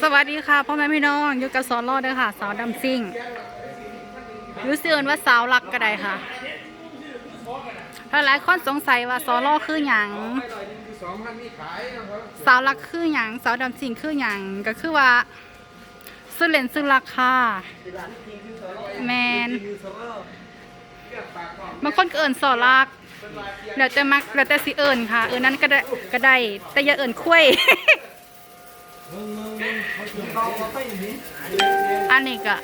สวัสดีค่ะพ่อแม่พี่น้องอยู่กับสอนรอดเด้อค่ะ สาวดำซิ่งรือเสื่อนว่าสาวรักก็ได้ค่ะหลายคนสงสัยว่าสอนรอคือหยังสาวรักคือหยังสาวดำซิ่งคือหยังก็คือว่าซื้อเล่นซื้อราคาแมนบางคนก็เอินสอรักแล้วแต่มักแล้วแต่สิเอินค่ะ เอินนั้นก็ได้ก็ได้แต่อย่าเอินคุ้ย อันนี้ก็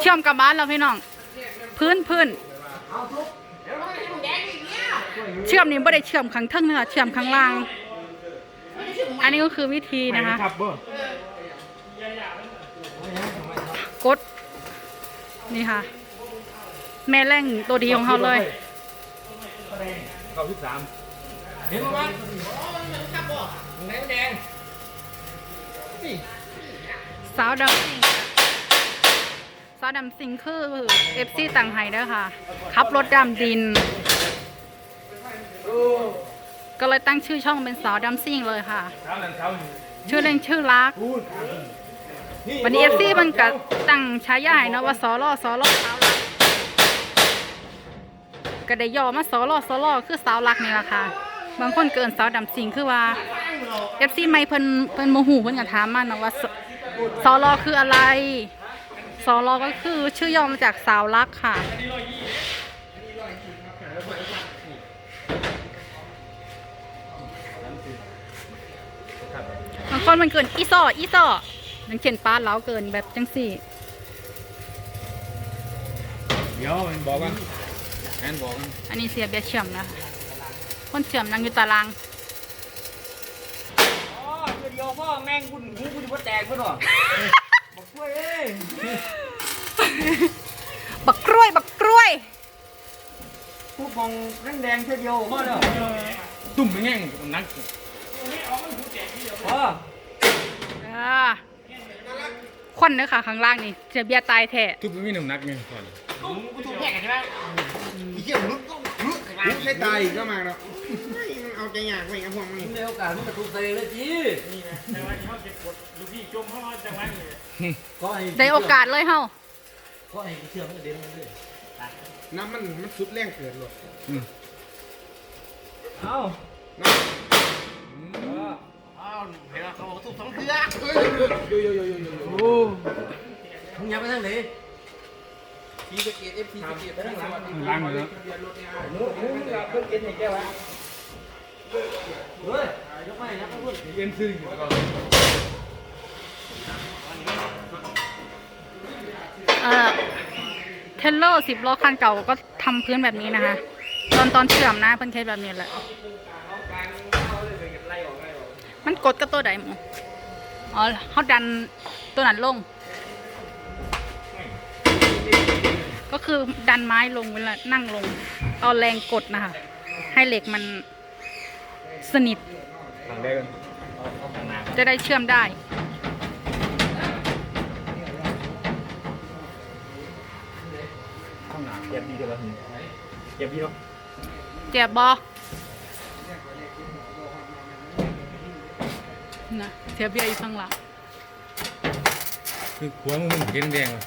เชื่อมกับบ้านเราพี่น้อง พื้นพื้นเชื่อมนี่ไม่ได้เชื่อมข้างเทิงเนื้อเชื่อมข้างล่าง อันนี้ก็คือวิธีนะคะ กด นี่ค่ะ แม่แรงตัวดีของเขาเลยเก้าสิบสามเห็นไหมไหนแดง สาวดำซิงสาวดำซิงคือเอฟซีต่างไห้เด้อค่ะ ขับรถดำดิน ก็เลยตั้งชื่อช่องเป็นสาวดำซิ่งเลยค่ะ ชื่อเล่นชื่อรัก วันนี้เอฟซีมันก็ตั้งฉายาให้เนาะว่าสอลอสอลอสาวรักก็ได้ย่อมาสอลอสอลอคือสาวรักนี่แหละค่ะ บางคนเกินสาวดำสิงคือว่า เอฟซีไม่เพิ่นเพิ่นโมโหเพิ่นก็ถามมาเนาะว่าสสอลอคืออะไรสอลอก็คือชื่อย่อมาจากสาวรักค่ะบางคนมันเกินอีซออีซออย่างเช่นปลาเล้าเกินแบบจังสี่ เดี๋ยวมันบอกกันแอนบอกกันอันนี้เสียเบียร์เชื่อมนะคะคนเชื่อมนั่งอยู่ตารางอ๋อ เดียวพ่อแม่งคุณหูคุณจะแตกเพื่อนหรอบอกกล้วยเอ้ยบักกล้วย บักกล้วยพวกมองนั่งแดงเดียวพ่อเนาะตุ่มไม่แง่งมันนักพ่ออ่าควันเนื้อค่ะข้างล่างนี่เสียเบียร์ตายแท้ตุ่มไม่มีน้ำหนักไงก่อนเกี่ยวลุกลุกลุกให้ตายอีกก็มาแล้วเอาใจอยากไปกับพวกมันในโอกาสมันกระตุกใส่เลยจีก็ไอ้ได้โอกาสเลยเฮาก็ไอ้เชื่อมันเด่นเลยน้ำมันมันสุดแรงเกิดหรอกเอ้าน้ำเห็นเขาบอกทุบสองเทือโยโยโยโยโยโยโอ้มึงยับไปทางไหนทีสเกตเอฟทีสเกตไปทางหลังล้างเลยมึงมึงอยากเพิ่งกินเห็นแก้วะ เฮ้ยยกไม่ยับไม่พูดเย็นซื้ออยู่ก่อนเลอร์สิบล้อคันเก่าก็ทำพื้นแบบนี้นะคะ ตอนตอนเชื่อมนะเพิ่นเคสแบบนี้แหละ มันกดกับตัวใดหมูอ๋อเขาดันตัวนั้นลง ก็คือดันไม้ลงเวลานั่งลง เอาแรงกดนะคะ ให้เหล็กมัน สนิท ทางได้กันเอาเอาทางหน้าจะได้เชื่อมได้ ข้างหน้าเก็บดีเดี๋ยวละเก็บดีเนาะเจ็บบอนะเสียเบียร์อยู่ข้างหลัง คือหัวมึงเห็นแดงเลย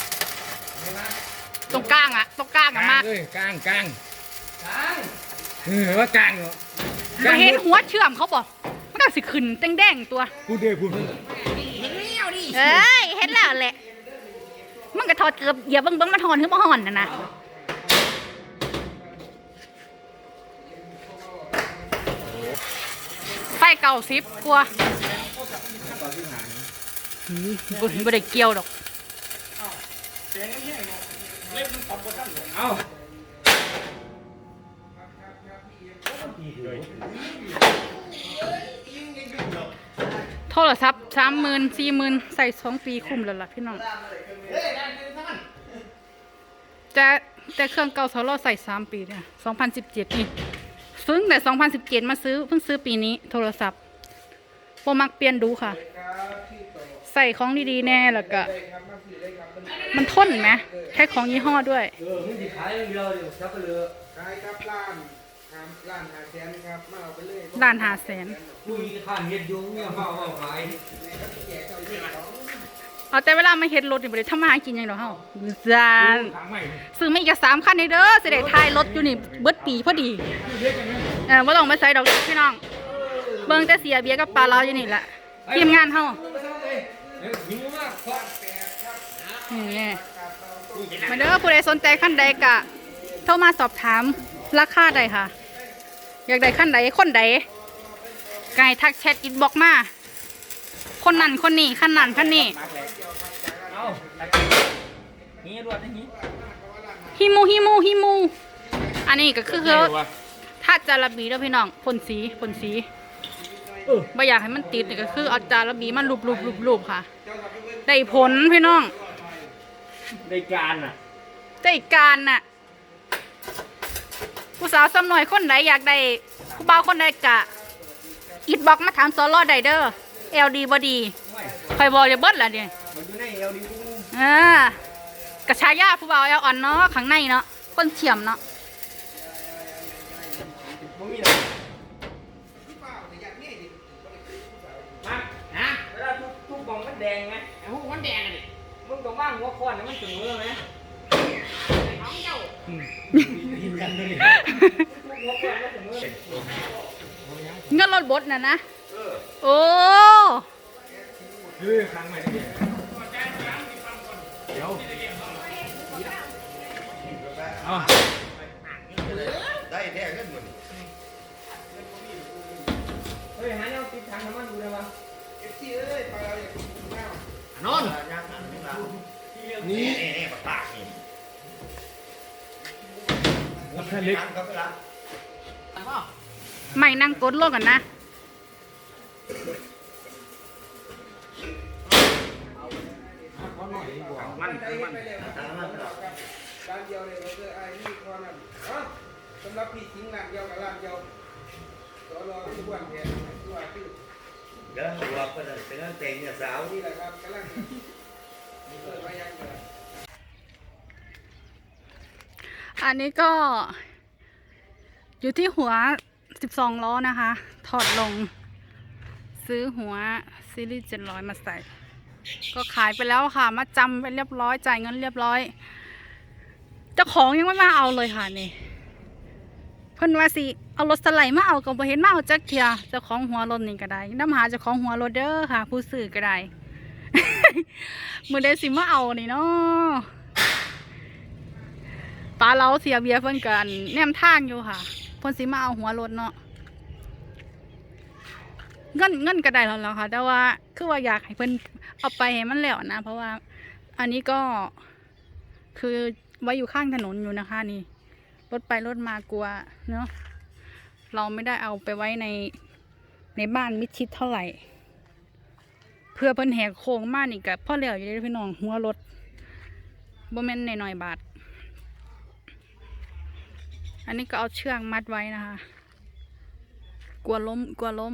ตรงกลางอะตรงกลางอะมาก เลยกลางกลางกลางเออว่ากลางเหรอ มาเห็นหัวเชื่อมเขาบอกมันก็สิขึ้นแดงๆตัว พูดเด้พูดเอ้ยเห็นแล้วแหละ มันก็ถอดเกือบเหยียบเบิ้งเบิ้งมาถอนขึ้นมาห่อนนะนะไฟเก่าซิปกลัวอืมบ่บ่ได้เกี่ยวดอก เอา รศัพท์สามหมื่นสี่หมื่นใส่สองปีคุ้มแล้วล่ะพี่น้องแต่แต่เครื่องเก่าเขาเราใส่สามปีเนี่ยสองพันสิบเจ็ดนี่ซึ่งแต่สองพันสิบเจ็ดมาซื้อเพิ่งซื้อปีนี้โทรศัพท์โปมักเปลี่ยนดูค่ะ ใส่ของดีๆแน่แล้วก็มันทนไหมแค่ของยี่ห้อด้วย เออมึงดิขายอย่างเดียวเดี๋ยวจับไปเลยขายครับร้าน รับร้านหาแสนครับมาเอาไปเลยด้านหาแสนกูมีข้านเฮ็ดยุงเนี่ยเฝ้าเฝ้าขายแเอาแต่เวลามาเฮ็ดรถนี่บ่ได้ทำมาหากินหยังดอกเฮาจานทางใหม่ซื้อมาอีกสามคันนี่เด้อสิได้ทายรถอยู่นี่เบิดปีพอดีเรียกกันไหมเออบ่ต้องไปใส่ดอกพี่น้อง เบิ่งแต่เสียเบียกับปลาเราอยู่นี่แหละทีมงานเฮาเดี๋ยวหิวมากเพราะนี่มาเด้อผู้ใดสนใจขั้นใดกะโทรมาสอบถามราคาใดค่ะ อยากได้ขั้นใดคนใดไก่ทักแชทอินบ็อกมา คนนั้นคนนี้ขั้นนั้นขั้นนี้เอานี่รวดนี่ฮิมูฮิมูฮิมู อันนี้ก็คือใหญ่วะถ้าจาระบีแล้วพี่น้องพ่นสีพ่นสีเออไม่อยากให้มันติดนี่ก็คือเอาจาระบีมันรูปรูปรูปรูปค่ะ ได้ผลพี่น้องในการอะ ได้การน่ะ ผู้สาวซ้ำหน่อยคนไหนอยากได้ผู้บ่าวคนใดกะอิดบอกมาถามซอลอไดเดอร์เอลดีบดีคอยบอกอย่าเบิดล่ะเนี่ยมันอยู่ในเอวดีกูอ่ากระชายาผู้บ่าวเอลอ่อนเนาะข้างในเนาะคนเทียมเนาะบ่มีเลยมาฮะเวลาทุกทุกบองมันแดงไหมไอ้พวกมันแดงอะดิมึงต้องว่างหัวคอนให้มันเสมอไหมเอา เจ้ากินกันเลยทุกหัวคอนมันเสมอเงินรถบดน่ะนะ โอ้เฮ้ยทางใหม่เดี๋ยวเอาได้แท้เงินหมดเฮ้ยหาแนวติดทางน้ำมันดูได้ปะเอฟซีเอ้ยไปเราอยากกินข้าวนอนย่างนั้นนี่ละนี่นี่นี่ปากปากนี่ รับแค่เล็กครับเวลาไม่นั่งกดโลกกันนะมันคือมันตามมาตลอดร้านเดียวเลยเราเจอไอ้นี่คอนั่นเอ้าสำหรับพี่ทิ้งร้านเดียวกับร้านเดียวรอรอทุกวันเนี่ยทุกวันที่เดี๋ยวหัวก็ได้เป็นเรื่องแต่งเนี่ยสาวนี่แหละครับกำลังเปิดไว้ยังไง อันนี้ก็ อยู่ที่หัว12ล้อนะคะ ถอดลง ซื้อหัวซีรีส์700มาใส่ ก็ขายไปแล้วค่ะ มาจำไปเรียบร้อย จ่ายเงินเรียบร้อย เจ้าของยังไม่มาเอาเลยค่ะนี่ เพิ่นว่าสิเอารถสไลด์มาเอาก็บ่เห็นมาเอาจักเทียเจ้าของหัวรถนี่ก็ได้น้ำหาเจ้าของหัวรถเด้อค่ะ ผู้ซื้อก็ได้ มือเดสิมาเอานี่เนาะ ปลาเราเสียเบียเพิ่นกันแนมทางอยู่ค่ะ เพิ่นสิมาเอาหัวรถเนาะเงินเงินก็ได้แล้วล่ะค่ะ แต่ว่าคือว่าอยากให้เพิ่นเอาไปให้มันแล้วนะ เพราะว่าอันนี้ก็คือไว้อยู่ข้างถนนอยู่นะคะ นี่รถไปรถมากลัวเนาะเราไม่ได้เอาไปไว้ในในบ้านมิดชิดเท่าไหร่ เพื่อเพิ่นแหกโค้งมากนี่กับพ่อเหลียวอยู่ได้พี่น้องหัวรถบ่แม่นหน่อยบาท อันนี้ก็เอาเชือกมัดไว้นะคะ กลัวล้ม กลัวล้ม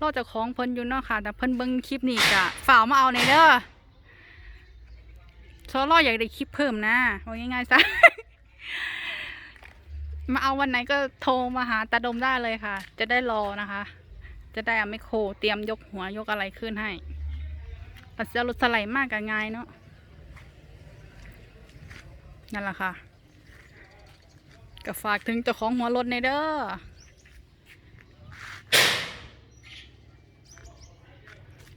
รอดจากของเพิ่นอยู่เนาะค่ะ แต่เพิ่นเบิ่งคลิปนี่กะฝ่าวมาเอาในเด้อซอรออยากได้คลิปเพิ่มนะว่าง่ายๆซะ มาเอาวันไหนก็โทรมาหาตาดมได้เลยค่ะ จะได้รอนะคะ จะได้เอาไมโครเตรียมยกหัวยกอะไรขึ้นให้ ปัจจัยรถสไลด์มากกับง่ายเนาะนั่นแหละค่ะก็ฝากถึงเจ้าของหัวรถในเด้อ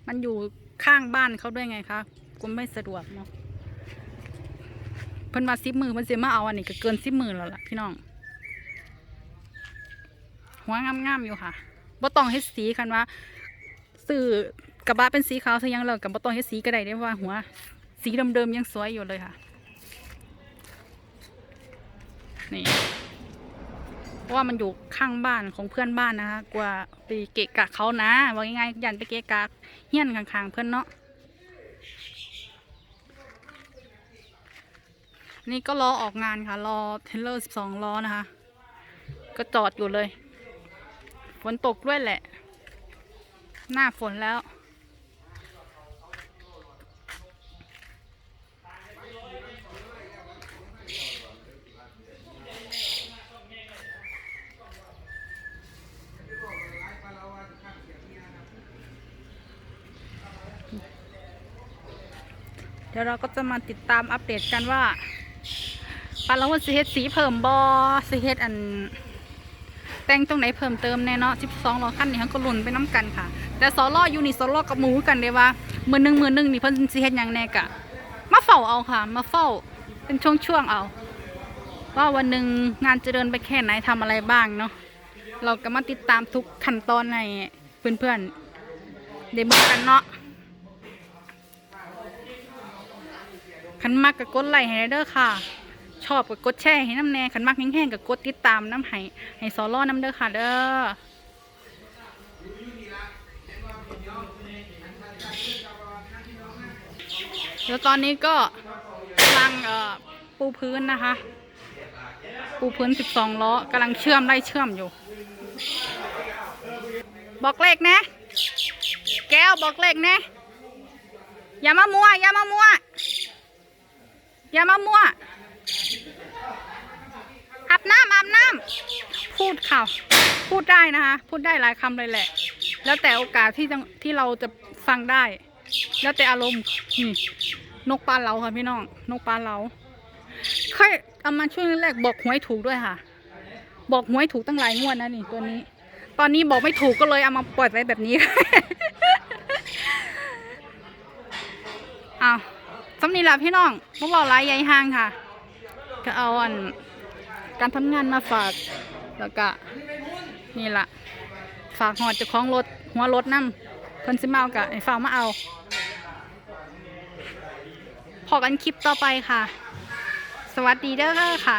มันอยู่ข้างบ้านเขาด้วยไงคะกูไม่สะดวกเนาะเพิ่นมาซิบมือเพิ่นเสียมาเอาอันนี้ก็เกินซิบมือแล้วล่ะพี่น้องหัวงามๆอยู่ค่ะบ่ต้องเฮ็ดสีคันว่าสื่อ กระบะเป็นสีขาวซะยังเลยกับบ่ต้องเฮ็ดสีก็ได้ได้ว่าหัว สีเดิมๆยังสวยอยู่เลยค่ะ นี่เพราะว่ามันอยู่ข้างบ้านของเพื่อนบ้านนะคะ กลัวไปเกะกะเขานะว่าง่ายๆยันไปเกะกะเฮี้ยนข้างๆเพื่อนเนาะนี่ก็รอออกงานค่ะรอเทรลเลอร์12ล้อนะคะ ก็จอดอยู่เลย ฝนตกด้วยแหละ หน้าฝนแล้ว เดี๋ยวเราก็จะมาติดตามอัปเดตกันว่าปลาละวันสิเฮ็ดสีเพิ่มบอสิเฮ็ดอัน แต่งตรงไหนเพิ่มเติมแน่เนาะ12ล้อขั้นนี่เขาก็ลุนไปน้ำกันค่ะ แต่สอล่ออยู่นี่สอล่อกับหมูกันเด้ว่ามือหนึ่งมือหนึ่งนี่เพิ่นสิเฮ็ดยังแน่กะมาเฝ้าเอาค่ะ มาเฝ้าเป็นช่วงๆเอา ว่าวันหนึ่งงานจะเดินไปแค่ไหนทำอะไรบ้างเนาะเราก็มาติดตามทุกขั้นตอนให้เพื่อนๆได้บอกกันเนาะ ขันมากกับกดไลค์ให้เด้อค่ะ ชอบกับกดแชร์ให้น้ำแน่ขันมากแห้งๆกับกดติดตามน้ำให้ให้ซอล่อน้ำเด้อค่ะ เด้อเดี๋ยวตอนนี้ก็กำลังปูพื้นนะคะ ปูพื้น 12 ล้อกำลังเชื่อมไล่เชื่อมอยู่ บอกเลขนะ แก้วบอกเลขนะ อย่ามามัว อย่ามามัว อย่ามามัวอาบน้ำอาบน้ำพูดข่าวพูดได้นะคะ พูดได้หลายคำเลยแหละ แล้วแต่โอกาสที่จะที่เราจะฟังได้ แล้วแต่อารมณ์นี่นกปลาเหลาค่ะพี่น้องนกปลาเหลาเคยเอามาช่วงแรกบอกหวยถูกด้วยค่ะ บอกหวยถูกตั้งหลายงวดนะนี่ตัวนี้ ตอนนี้บอกไม่ถูกก็เลยเอามาปล่อยไว้แบบนี้เอา สำนีละพี่น้องพวกเราไล่ยใหญ่ห้างค่ะ ก็เอาอันการทำงานมาฝากแล้วก็นี่ละฝากหอดจะคล้องรถหัวรถนั่เพิ่นสิมาเอากะไอ้ฟ้ากมาเอา พอกันคลิปต่อไปค่ะ สวัสดีเด้อค่ะ